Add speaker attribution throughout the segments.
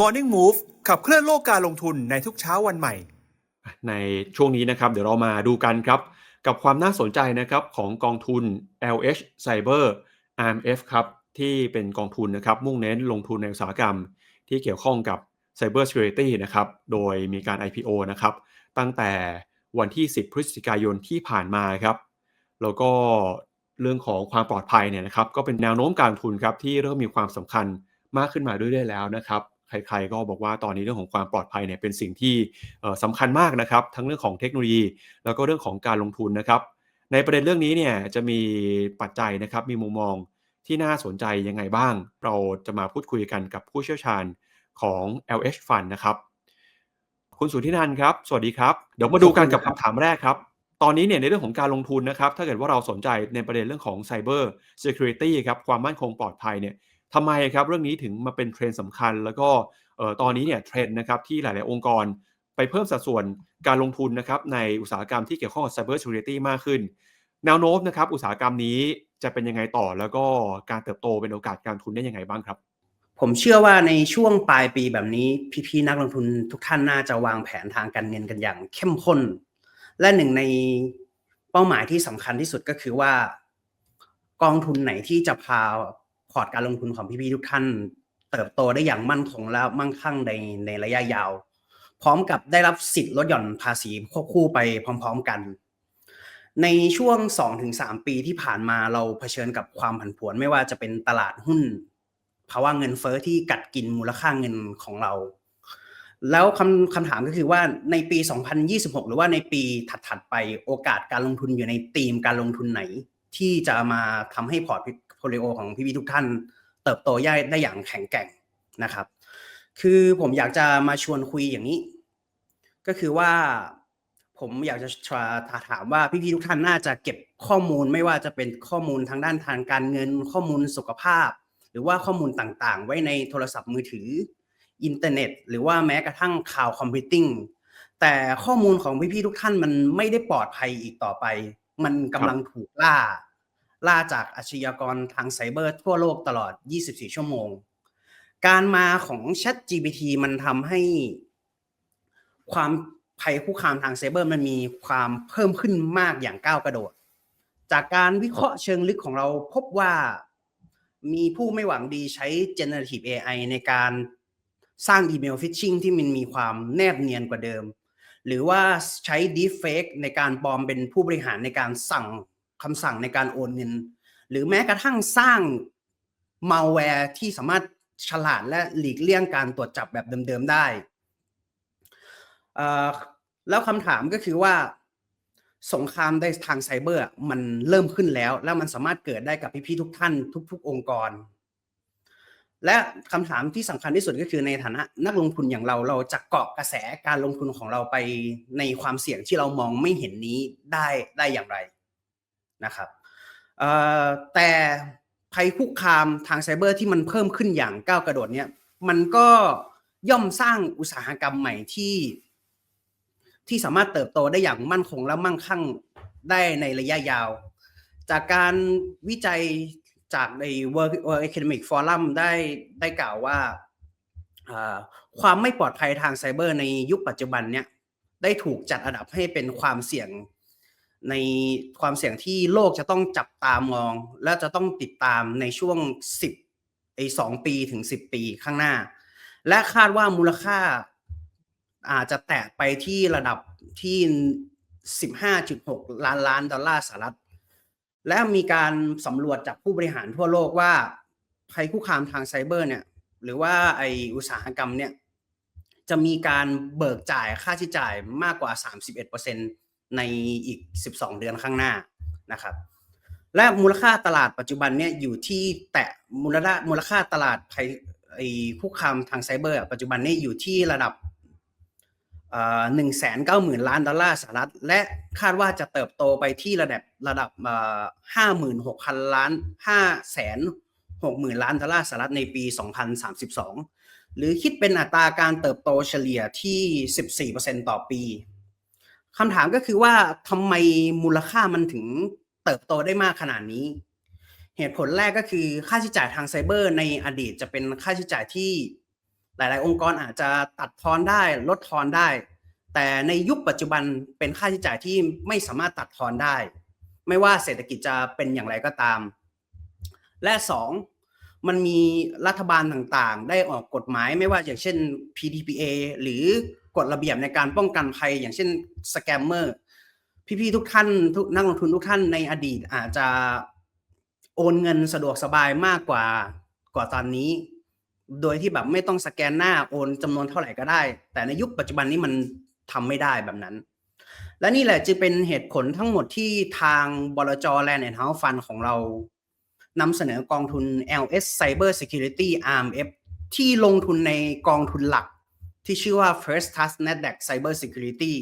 Speaker 1: Morning Move ขับเคลื่อนโลกการลงทุนในทุกเช้าวันใหม่
Speaker 2: ในช่วงนี้นะครับเดี๋ยวเรามาดูกันครับ กับความน่าสนใจนะครับของกองทุน LH Cyber RMF ครับที่เป็นกองทุนนะครับมุ่งเน้นลงทุนในอุตสาหกรรม ที่เกี่ยวข้องกับ Cyber Security นะครับโดยมีการ IPO นะครับตั้งแต่วันที่ 10 พฤศจิกายนที่ผ่านมาครับ แล้วก็เรื่องของความปลอดภัยเนี่ยนะครับ ก็เป็นแนวโน้มการลงทุนครับที่เริ่มมีความสำคัญมากขึ้นมาเรื่อยๆแล้วนะครับ ใครๆก็บอกว่าตอนนี้เรื่องของความปลอดภัยเนี่ยเป็นสิ่งที่เอ่อสำคัญมากนะครับ ทั้งเรื่องของเทคโนโลยี แล้วก็เรื่องของการลงทุนนะครับ ในประเด็นเรื่องนี้เนี่ยจะมีปัจจัยนะครับมีมุมมองที่น่าสนใจยังไงบ้าง เราจะมาพูดคุยกันกับผู้เชี่ยวชาญของ LH Fund นะครับ คุณสุทธินันท์ครับ สวัสดีครับ เดี๋ยวมาดูกันกับคำถามแรกครับ ตอนนี้เนี่ยในเรื่องของการลงทุนนะครับ ถ้าเกิดว่าเราสนใจในประเด็นเรื่องของ Cyber Security ครับ ความมั่นคงปลอดภัยเนี่ย ทำไมครับเรื่องนี้ถึงมาเป็นเทรนสำคัญ แล้วก็ตอนนี้เนี่ยเทรนนะครับที่หลาย ๆ องค์กรไปเพิ่มสัดส่วนการลงทุนนะครับในอุตสาหกรรมที่เกี่ยวข้องกับ Cyber Security มากขึ้น แนวโน้มนะครับอุตสาหกรรมนี้จะเป็นยังไงต่อแล้วก็การเติบโตเป็นโอกาสการทุนได้ยังไงบ้างครับ
Speaker 3: ผมเชื่อว่าในช่วงปลายปีแบบนี้พี่ๆนักลงทุนทุกท่านน่าจะวางแผนทางการเงินกันอย่างเข้มข้น และหนึ่งในเป้าหมายที่สำคัญที่สุดก็คือว่า กองทุนไหนที่จะพา พอร์ตการลงทุนของพี่ๆทุกท่าน เติบโตได้อย่างมั่นคงและมั่งคั่งในในระยะยาว พร้อมกับได้รับสิทธิ์ลดหย่อนภาษีควบคู่ไปพร้อม ๆกัน ในช่วง 2-3 ปีที่ผ่านมาเราเผชิญกับความผันผวนไม่ว่าจะเป็นตลาดหุ้นภาวะเงินเฟ้อที่กัดกินมูลค่าเงินของเรา แล้วคำคำถามก็คือว่าในปี 2026 หรือว่าในปีถัดๆไปโอกาสการลงทุนอยู่ในธีมการลงทุนไหน ที่จะมาทำให้พอร์ต โฟลิโอของพี่ๆทุกท่าน เติบโตย่ได้อย่างแข็งแกร่งนะครับ คือผมอยากจะมาชวนคุยอย่างนี้ ก็คือว่าผมอยากจะถามว่าพี่ๆทุกท่านน่าจะเก็บข้อมูลไม่ว่าจะเป็นข้อมูลทางด้านทางการเงิน ข้อมูลสุขภาพ หรือว่าข้อมูลต่างๆ ไว้ในโทรศัพท์มือถือ อินเทอร์เน็ต หรือว่าแม้กระทั่งข่าวคอมพิวติ้งแต่ข้อมูลของพี่ๆทุกท่านมันไม่ได้ปลอดภัยอีกต่อไป มันกำลังถูกล่า ล่าจากอาชญากรทางไซเบอร์ทั่วโลกตลอด 24 ชั่วโมง การมาของ Chat GPT มันทำให้ความภัยคุกคามทางไซเบอร์มันมีความเพิ่มขึ้นมากอย่างก้าวกระโดด จากการวิเคราะห์เชิงลึกของเราพบว่ามีผู้ไม่หวังดีใช้ generative AI ในการสร้างอีเมลฟิชชิงที่มันมีความแนบเนียนกว่าเดิม หรือว่าใช้ deepfake ในการปลอมเป็นผู้บริหารในการสั่ง คำสั่งในการโอนเงิน หรือแม้กระทั่งสร้าง malware ที่สามารถฉลาดและหลีกเลี่ยงการตรวจจับแบบเดิมๆได้แล้วคำถามก็คือว่า สงครามในทางไซเบอร์มันเริ่มขึ้นแล้ว แล้วมันสามารถเกิดได้กับพี่ๆทุกท่าน ทุก ๆ องค์กร และคำถามที่สำคัญที่สุดก็คือในฐานะนักลงทุนอย่างเราเราจะเกาะกระแสการลงทุนของเราไปในความเสี่ยงที่เรามองไม่เห็นนี้ได้ได้อย่างไร นะครับแต่ภัยคุกคามทางไซเบอร์ที่มันเพิ่มขึ้นอย่างก้าวกระโดดเนี่ยมันก็ย่อมสร้างอุตสาหกรรมใหม่ที่ ที่สามารถเติบโตได้อย่างมั่นคงและมั่งคั่งได้ในระยะยาว จากการวิจัยจากใน World Economic Forum ได้ได้กล่าวว่าความไม่ปลอดภัยทางไซเบอร์ในยุคปัจจุบันเนี่ยได้ถูกจัดอันดับให้เป็นความเสี่ยง ในความเสี่ยงที่โลกจะต้องจับตามอง และจะต้องติดตามในช่วง 10ไอ้2ปีถึง 10 ปีข้างหน้า และคาดว่ามูลค่าอาจจะแตะไปที่ระดับที่ 15.6 ล้านล้านดอลลาร์สหรัฐ และมีการสำรวจจากผู้บริหารทั่วโลกว่าภัยคุกคามทางไซเบอร์เนี่ยหรือว่าไออุตสาหกรรมเนี่ยจะมีการเบิกจ่ายค่าใช้จ่ายมากกว่า 31% ในอีก 12 เดือนข้างหน้านะครับ และมูลค่าตลาดปัจจุบันเนี่ยอยู่ที่แตะมูลค่ามูลค่าตลาดภัยไอคุกคามทางไซเบอร์ปัจจุบันนี้อยู่ที่ระดับหนึ่งแสนเก้าหมื่นล้านดอลลาร์สหรัฐ และคาดว่าจะเติบโตไปที่ระดับระดับห้าหมื่นหกพันล้านห้าแสนหกหมื่นล้านดอลลาร์สหรัฐในปี 2032 หรือคิดเป็นอัตราการเติบโตเฉลี่ยที่ 14%ต่อปี คำถามก็คือว่าทำไมมูลค่ามันถึงเติบโตได้มากขนาดนี้ เหตุผลแรกก็คือค่าใช้จ่ายทางไซเบอร์ ในอดีตจะเป็นค่าใช้จ่ายที่หลาย ๆ องค์กรอาจจะตัดทอนได้ลดทอนได้ แต่ในยุคปัจจุบันเป็นค่าใช้จ่ายที่ไม่สามารถตัดทอนได้ ไม่ว่าเศรษฐกิจจะเป็นอย่างไรก็ตาม และสอง มันมีรัฐบาลต่างๆ ได้ออกกฎหมายไม่ว่าอย่างเช่น PDPA หรือกฎระเบียบในการป้องกันภัยอย่างเช่นสแกมเมอร์พี่ๆทุกท่านทุกนักลงทุนทุกท่านในอดีตอาจจะโอนเงินสะดวกสบายมากกว่ากว่าตอนนี้ โดยที่แบบไม่ต้องสแกนหน้าโอนจำนวนเท่าไหร่ก็ได้ แต่ในยุคปัจจุบันนี้มันทำไม่ได้แบบนั้น และนี่แหละจึงเป็นเหตุผลทั้งหมดที่ทางบลจ Land and House Fund ของเรา นำเสนอกองทุน LS Cyber Security RMF ที่ลงทุนในกองทุนหลักที่ชื่อว่า First Trust Nasdaq Cyber Security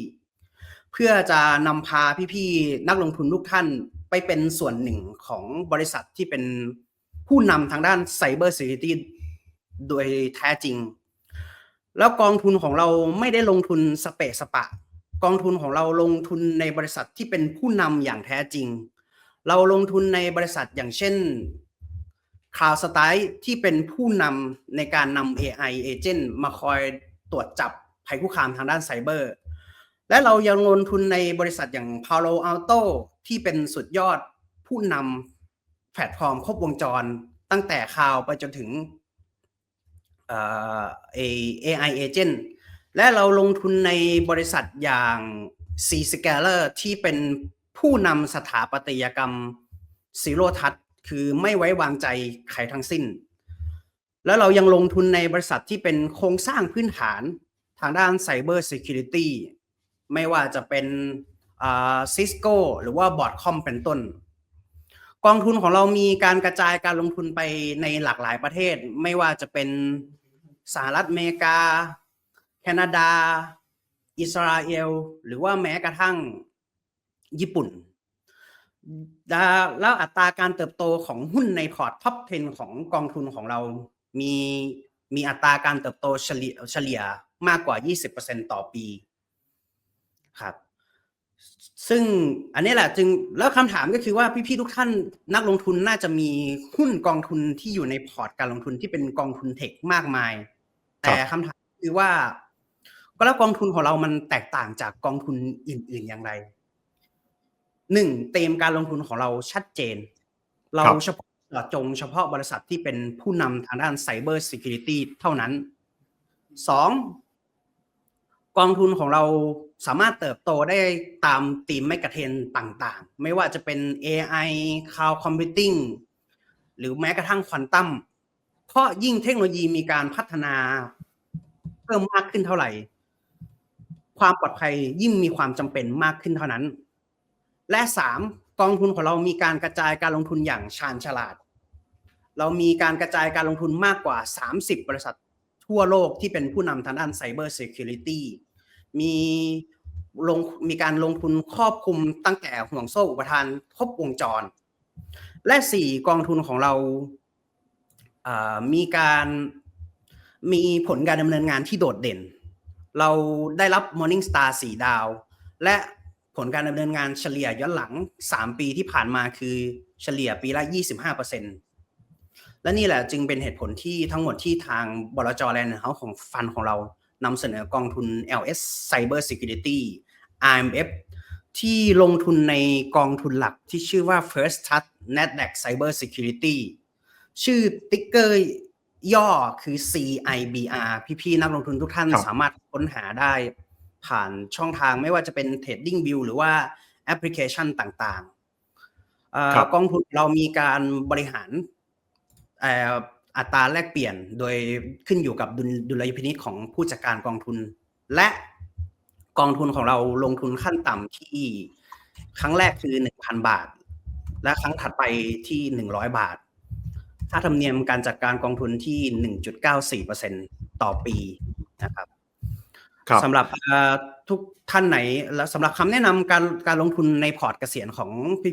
Speaker 3: เพื่อจะนำพาพี่ๆนักลงทุนทุกท่านไปเป็นส่วนหนึ่งของบริษัทที่เป็นผู้นำทางด้าน Cyber Security โดยแท้จริง แล้วกองทุนของเราไม่ได้ลงทุนสเปะสปะ กองทุนของเราลงทุนในบริษัทที่เป็นผู้นำอย่างแท้จริง เราลงทุนในบริษัทอย่างเช่น Cloud s t y ที่เป็นผู้นำในการนำ AI agent มาคอยตรวจจับภัยคุกคามทางด้านไซเบอร์ และเรายังลงทุนในบริษัทอย่าง Palo Alto ที่เป็นสุดยอดผู้นำแพลตฟอร์มครบวงจรตั้งแต่ข่าวไปจนถึงเอ่อ AI agent และเราลงทุนในบริษัทอย่าง C Scaler ที่เป็น ผู้นำสถาปัตยกรรม Zero Touch คือไม่ไว้วางใจใครทั้งสิ้น แล้วเรายังลงทุนในบริษัทที่เป็นโครงสร้างพื้นฐานทางด้าน Cyber Security ไม่ว่าจะเป็นซิสโก้หรือว่าบอร์ดคอมเป็นต้น กองทุนของเรามีการกระจายการลงทุนไปในหลากหลายประเทศ ไม่ว่าจะเป็นสหรัฐอเมริกา แคนาดา อิสราเอล หรือว่าแม้กระทั่ง ญี่ปุ่นแล้วอัตราการเติบโตของหุ้นในพอร์ตท็อป 10 ของกองทุนของเรา มีมีอัตราการเติบโตเฉลี่ยเฉลี่ยมากกว่า 20%ต่อปีครับ ซึ่งอันนี้แหละจึงแล้วคำถามก็คือว่าพี่ๆทุกท่านนักลงทุนน่าจะมีหุ้นกองทุนที่อยู่ในพอร์ตการลงทุนที่เป็นกองทุนเทคมากมาย แต่คำถามคือว่า ก็แล้วกองทุนของเรามันแตกต่างจากกองทุนอื่น ๆ อย่างไร หนึ่งเตมการลงทุนของเราชัดเจน เราเฉพาะเจาะจงเฉพาะบริษัทที่เป็นผู้นำทางด้าน Cyber Security เท่านั้นสองกองทุนของเราสามารถเติบโตได้ตามธีมแมกเทนต่างๆ ไม่ว่าจะเป็น AI Cloud Computing หรือแม้กระทั่งควอนตัมเพราะยิ่งเทคโนโลยีมีการพัฒนาเพิ่มมากขึ้นเท่าไหร่ ความปลอดภัยยิ่งมีความจำเป็นมากขึ้นเท่านั้น และสามกองทุนของเรามีการกระจายการลงทุนอย่างชาญฉลาด เรามีการกระจายการลงทุนมากกว่า 30 บริษัททั่วโลกที่เป็นผู้นำทางด้าน Cyber Security มีลงมีการลงทุนครอบคลุมตั้งแต่ห่วงโซ่อุปทานครบวงจร และสี่กองทุนของเรามีการมีผลการดำเนินงานที่โดดเด่น เราได้รับ Morning Star 4 ดาว และ ผลการดำเนินงานเฉลี่ยย้อนหลัง 3 ปีที่ผ่านมาคือเฉลี่ยปีละ 25%และนี่แหละจึงเป็นเหตุผลที่ทั้งหมดที่ทางบลจแลนด์เฮาของฟันของเรานำเสนอกองทุน LS Cyber Security RMF ที่ลงทุนในกองทุนหลักที่ชื่อว่า First Trust Nasdaq Cyber Security ชื่อติ๊กเกอร์ย่อคือ CIBR พี่ๆนักลงทุนทุกท่านสามารถค้นหาได้ ผ่านช่องทางไม่ว่าจะเป็น Trading View หรือว่าแอปพลิเคชันต่างๆกองทุนเรามีการบริหารอัตราแลกเปลี่ยนโดยขึ้นอยู่กับดุลยพินิจของผู้จัดการกองทุน และกองทุนของเราลงทุนขั้นต่ำที่ครั้งแรกคือ 1,000 บาท และครั้งถัดไปที่ 100 บาท ค่าธรรมเนียมการจัดการกองทุนที่ 1.94%ต่อปีนะครับ สำหรับทุกท่านไหนและสำหรับคำแนะนำการการลงทุนในพอร์ตเกษียณของ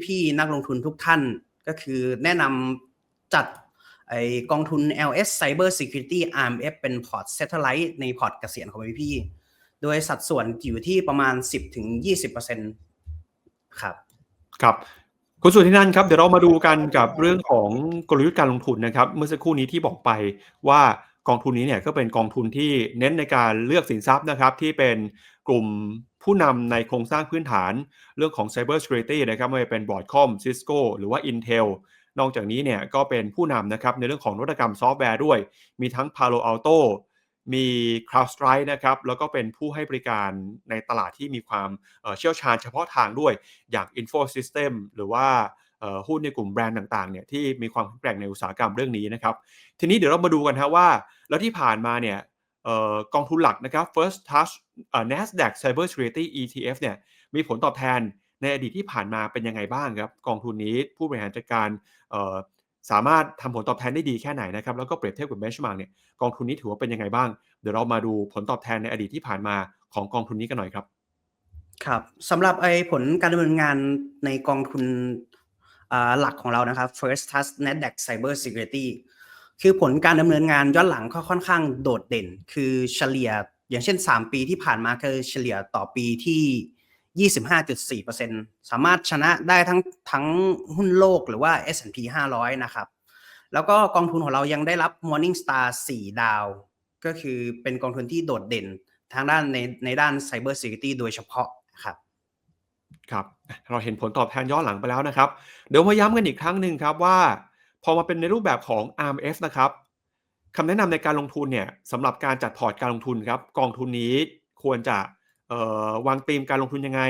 Speaker 3: พี่ๆนักลงทุนทุกท่าน ก็คือแนะนำจัดไอกองทุน LS Cyber Security RMF เป็นพอร์ต Satellite ในพอร์ตเกษียณของพี่โดยสัดส่วนอยู่ที่ประมาณ 10-20%ครับ
Speaker 2: ครับคุณสุทธินันครับเดี๋ยวเรามาดูกันกับเรื่องของกลยุทธ์การลงทุนนะครับ เมื่อสักครู่นี้ที่บอกไปว่า กองทุนนี้เนี่ยก็เป็นกองทุนที่เน้นในการเลือกสินทรัพย์นะครับ ที่เป็นกลุ่มผู้นำในโครงสร้างพื้นฐานเรื่องของ Cyber Security นะครับไม่ว่าจะเป็น Broadcom Cisco หรือว่า Intel นอกจากนี้เนี่ยก็เป็นผู้นำนะครับในเรื่องของนวัตกรรมซอฟต์แวร์ด้วย มีทั้ง Palo Alto มี CrowdStrike นะครับ แล้วก็เป็นผู้ให้บริการในตลาดที่มีความเชี่ยวชาญเฉพาะทางด้วยอย่าง Infosystem หรือว่า หุ้นในกลุ่มแบรนด์ต่างๆเนี่ยที่มีความแข็งแกร่งในอุตสาหกรรมเรื่องนี้นะครับ ทีนี้เดี๋ยวเรามาดูกันฮะว่า แล้วที่ผ่านมาเนี่ยออกองทุนหลักนะครับ First Touch NASDAQ Cyber Security ETF เนี่ยมีผลตอบแทนในอดีตที่ผ่านมาเป็นยังไงบ้างครับ กองทุนนี้ผู้บริหารจัดการสามารถทำผลตอบแทนได้ดีแค่ไหนนะครับแล้วก็เปรียบเทียบกับ benchmark เนี่ยกองทุนนี้ถือว่าเป็นยังไงบ้าง เดี๋ยวเรามาดูผลตอบแทนในอดีตที่ผ่านมาของกองทุนนี้กันหน่อยครับ
Speaker 3: ครับสำหรับไอ้ผลการดำเนินงานในกองทุน หลักของเรานะครับ First Trust NASDAQ Cyber Security คือผลการดำเนินงานย้อนหลังก็ค่อนข้างโดดเด่น คือเฉลี่ยอย่างเช่น 3 ปีที่ผ่านมาคือเฉลี่ยต่อปีที่ 25.4%สามารถชนะได้ทั้งทั้งหุ้นโลกหรือว่า S&P 500 นะครับ แล้วก็กองทุนของเรายังได้รับ Morningstar 4 ดาว ก็คือเป็นกองทุนที่โดดเด่นทางด้านในในด้าน Cyber Security โดยเฉพาะครับ
Speaker 2: ครับเราเห็นผลตอบแทนย้อนหลังไปแล้วนะครับ เดี๋ยวมาย้ำกันอีกครั้งหนึ่งครับว่า พอมาเป็นในรูปแบบของ RMF นะครับคำแนะนำในการลงทุนเนี่ยสำหรับการจัดพอร์ตการลงทุนครับกองทุนนี้ควรจะวางธีมการลงทุนยังไง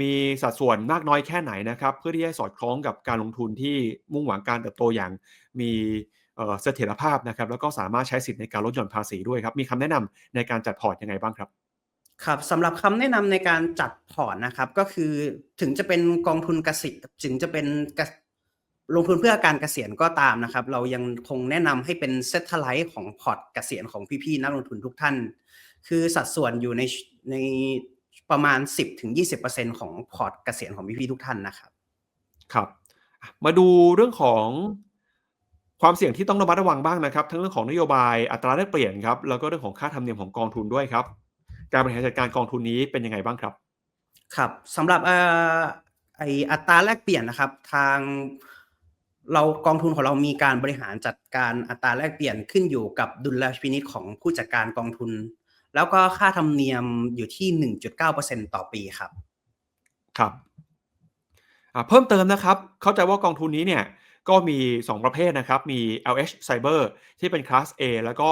Speaker 2: มีสัดส่วนมากน้อยแค่ไหนนะครับ เพื่อที่จะสอดคล้องกับการลงทุนที่มุ่งหวังการเติบโตอย่างมีเสถียรภาพนะครับ แล้วก็สามารถใช้สิทธิ์ในการลดหย่อนภาษีด้วยครับ มีคำแนะนำในการจัดพอร์ตยังไงบ้างครับ
Speaker 3: ครับสำหรับคำแนะนำในการจัดพอร์ตนะครับ ก็คือถึงจะเป็นกองทุนเกษตรถึงจะเป็นกลงทุนเพื่อการเกษียณก็ตามนะครับ เรายังคงแนะนำให้เป็นเซตไลท์ของพอร์ตเกษียณของพี่ๆนักลงทุนทุกท่าน คือสัดส่วนอยู่ในในประมาณ 10-20%ของพอร์ตเกษียณของพี่ๆทุกท่านนะครับ
Speaker 2: ครับ มาดูเรื่องของความเสี่ยงที่ต้องระมัดระวังบ้างนะครับ ทั้งเรื่องของนโยบายอัตราแลกเปลี่ยนครับแล้วก็เรื่องของค่าธรรมเนียมของกองทุนด้วยครับ การบริหารจัดการกองทุนนี้เป็นยังไงบ้างครับ
Speaker 3: ครับสำหรับเอ่อไออัตราแลกเปลี่ยนนะครับ ทางเรากองทุนของเรามีการบริหารจัดการอัตราแลกเปลี่ยนขึ้นอยู่กับดุลยพินิจของผู้จัดการกองทุน แล้วก็ค่าธรรมเนียมอยู่ที่ 1.9%ต่อปีครับ
Speaker 2: ครับอะเพิ่มเติมนะครับ เข้าใจว่ากองทุนนี้เนี่ยก็มี 2 ประเภทนะครับ มี LH Cyber ที่เป็นคลาส A แล้วก็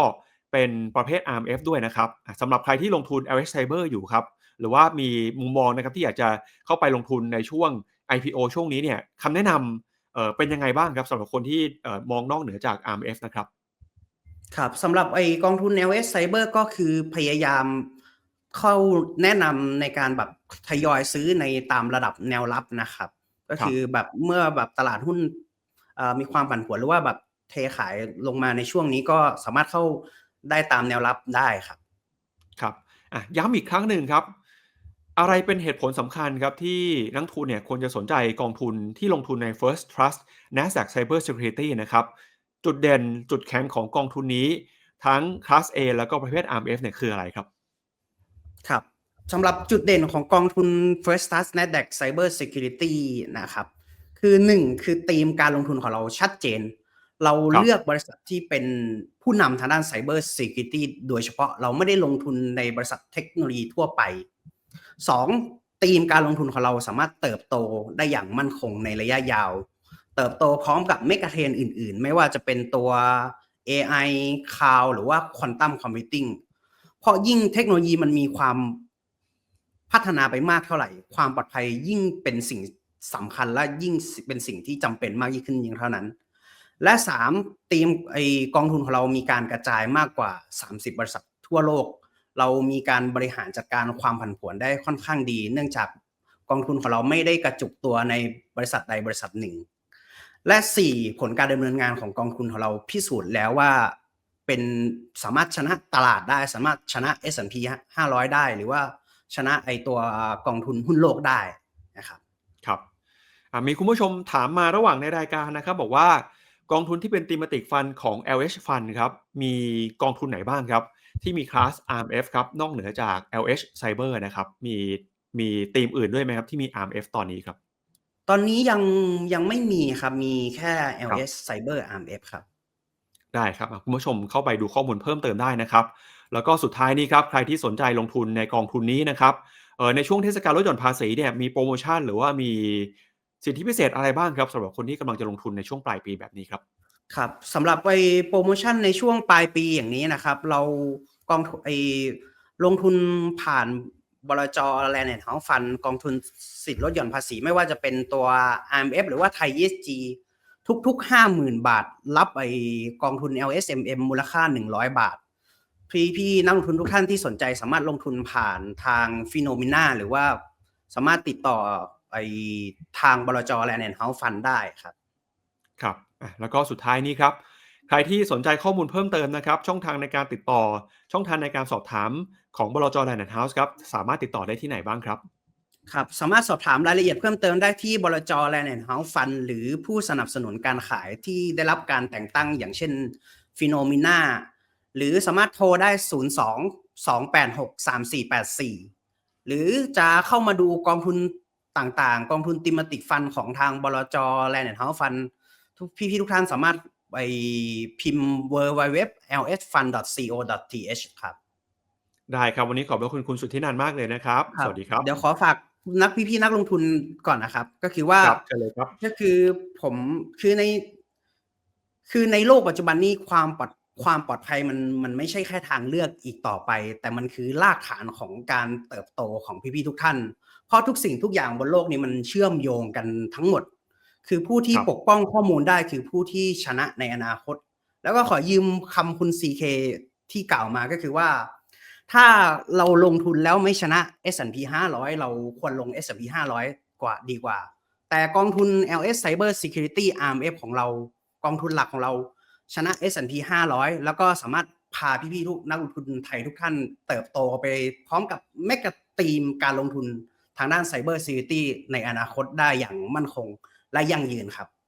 Speaker 2: เป็นประเภท RMF ด้วยนะครับอะสำหรับใครที่ลงทุน LH Cyber อยู่ครับ หรือว่ามีมุมมองนะครับที่อยากจะเข้าไปลงทุนในช่วง IPO ช่วงนี้เนี่ยคำแนะนำเอ่อเป็นยังไงบ้างครับสำหรับคนที่เอ่อมองนอกเหนือจาก RMF นะครับ
Speaker 3: ครับสำหรับไอกองทุน LS Cyber ก็คือพยายามเข้าแนะนำในการแบบทยอยซื้อในตามระดับแนวรับนะครับ ก็คือแบบเมื่อแบบตลาดหุ้นเอ่อมีความผันผวนหรือว่าแบบเทขายลงมาในช่วงนี้ก็สามารถเข้า ได้ตามแนวรับได้ครับ
Speaker 2: ครับอะย้ำอีกครั้งหนึ่งครับ อะไรเป็นเหตุผลสำคัญครับที่นักทุนเนี่ยควรจะสนใจกองทุนที่ลงทุนใน First Trust NASDAQ Cyber Security นะครับ จุดเด่นจุดแข็งของกองทุนนี้ ทั้ง Class A แล้วก็ประเภท RMF เนี่ยคืออะไรครับ
Speaker 3: ครับสำหรับจุดเด่นของกองทุน First Trust NASDAQ Cyber Security นะครับ คือหนึ่งคือธีมการลงทุนของเราชัดเจน เราเลือกบริษัทที่เป็นผู้นำทางด้าน Cyber Security โดยเฉพาะเราไม่ได้ลงทุนในบริษัทเทคโนโลยีทั่วไปสองธีมการลงทุนของเราสามารถเติบโตได้อย่างมั่นคงในระยะยาว เติบโตพร้อมกับเมกะเทรนอื่น ๆ ไม่ว่าจะเป็นตัว AI Cloud หรือว่า Quantum Computing เพราะยิ่งเทคโนโลยีมันมีความพัฒนาไปมากเท่าไหร่ ความปลอดภัยยิ่งเป็นสิ่งสำคัญและยิ่งเป็นสิ่งที่จำเป็นมากยิ่งขึ้นยิ่งเท่านั้น และสามทีมไอกองทุนของเรามีการกระจายมากกว่า 30 บริษัททั่วโลก เรามีการบริหารจัดการความผันผวนได้ค่อนข้างดี เนื่องจากกองทุนของเราไม่ได้กระจุกตัวในบริษัทใดบริษัทหนึ่ง และ 4 ผลการดำเนินงานของกองทุนของเราพิสูจน์แล้วว่าเป็นสามารถชนะตลาดได้ สามารถชนะ S&P 500 ได้หรือว่าชนะไอตัวกองทุนหุ้นโลกได้นะครับ
Speaker 2: ครับมีคุณผู้ชมถามมาระหว่างในรายการนะครับ บอกว่า กองทุนที่เป็น thematic fund ของ LH Fund ครับ มีกองทุนไหนบ้างครับ ที่มีคลาส RMF ครับ นอกเหนือจาก LH Cyber นะครับ มีมีธีมอื่นด้วยไหมครับ ที่มี RMF ตอนนี้ครับ
Speaker 3: ตอนนี้ยังยังไม่มีครับ มีแค่ LS Cyber RMF ครับ
Speaker 2: ได้ครับอะคุณผู้ชมเข้าไปดูข้อมูลเพิ่มเติมได้นะครับ แล้วก็สุดท้ายนี้ครับ ใครที่สนใจลงทุนในกองทุนนี้นะครับเอ่อในช่วงเทศกาลลดหย่อนภาษีเนี่ยมีโปรโมชั่นหรือว่ามี สิทธิพิเศษอะไรบ้างครับสำหรับคนที่กำลังจะลงทุนในช่วงปลายปีแบบนี้ครับ
Speaker 3: ครับสำหรับไอโปรโมชั่นในช่วงปลายปีอย่างนี้นะครับ เรากองไอลงทุนผ่านบลจแลนด์แอนด์เฮาฟันกองทุนสิทธิลดหย่อนภาษี ไม่ว่าจะเป็นตัว RMF หรือว่าไทย ESG ทุก ๆ 50,000 บาท รับไอกองทุน LSMM มูลค่า 100 บาท พี่พี่นักลงทุนทุกท่านที่สนใจสามารถลงทุนผ่านทางฟิโนมิน่าหรือว่าสามารถติดต่อ ไอทางบลจแลนด์แอนด์เฮาส์ฟันได้ครับ
Speaker 2: ครับอะแล้วก็สุดท้ายนี้ครับ ใครที่สนใจข้อมูลเพิ่มเติมนะครับ ช่องทางในการติดต่อ ช่องทางในการสอบถามของบลจแลนด์เฮาส์ครับ สามารถติดต่อได้ที่ไหนบ้างครับ
Speaker 3: ครับสามารถสอบถามรายละเอียดเพิ่มเติมได้ที่บลจแลนด์แอนด์เฮาส์ฟันหรือผู้สนับสนุนการขายที่ได้รับการแต่งตั้งอย่างเช่นฟิโนมิน่าหรือสามารถโทรได้ 0 2 2 8 6 3 4 8 4 หรือจะเข้ามาดูกองทุน ต่างๆ กองทุนติมติกฟันของทางบลจแลนด์แอนด์เฮาส์ฟันทุกพี่ๆทุกท่านสามารถไปพิมพ์ w w w lsfund co th ครับ
Speaker 2: ได้ครับ วันนี้ขอบพระคุณคุณสุทธินันท์มากเลยนะครับ
Speaker 3: ครับ
Speaker 2: สวัสดีครับ
Speaker 3: เดี๋ยวขอฝากนักพี่ๆนักลงทุนก่อนนะครับ ก็คือว่า
Speaker 2: ครับเชิญเลยครับ
Speaker 3: ก็คือผมคือใน คือในโลกปัจจุบันนี้ความปลอดความปลอดภัยมันมันไม่ใช่แค่ทางเลือกอีกต่อไป แต่มันคือรากฐานของการเติบโตของพี่ๆทุกท่าน เพราะทุกสิ่งทุกอย่างบนโลกนี้มันเชื่อมโยงกันทั้งหมด คือผู้ที่
Speaker 2: ครับ
Speaker 3: ปกป้องข้อมูลได้คือผู้ที่ชนะในอนาคต แล้วก็ขอยืมคำคุณ CK ที่กล่าวมาก็คือว่า ถ้าเราลงทุนแล้วไม่ชนะ S&P 500 เราควรลง S&P 500 กว่าดีกว่า แต่กองทุน LS Cyber Security RMF ของเรากองทุนหลักของเราชนะ S&P 500 แล้วก็สามารถพาพี่ๆทุกนักลงทุนไทยทุกท่านเติบโตไปพร้อมกับแมกกาตีมการลงทุน ทางด้านไซเบอร์ซิตี้ในอนาคตได้อย่างมั่นคงและยั่งยืนครับ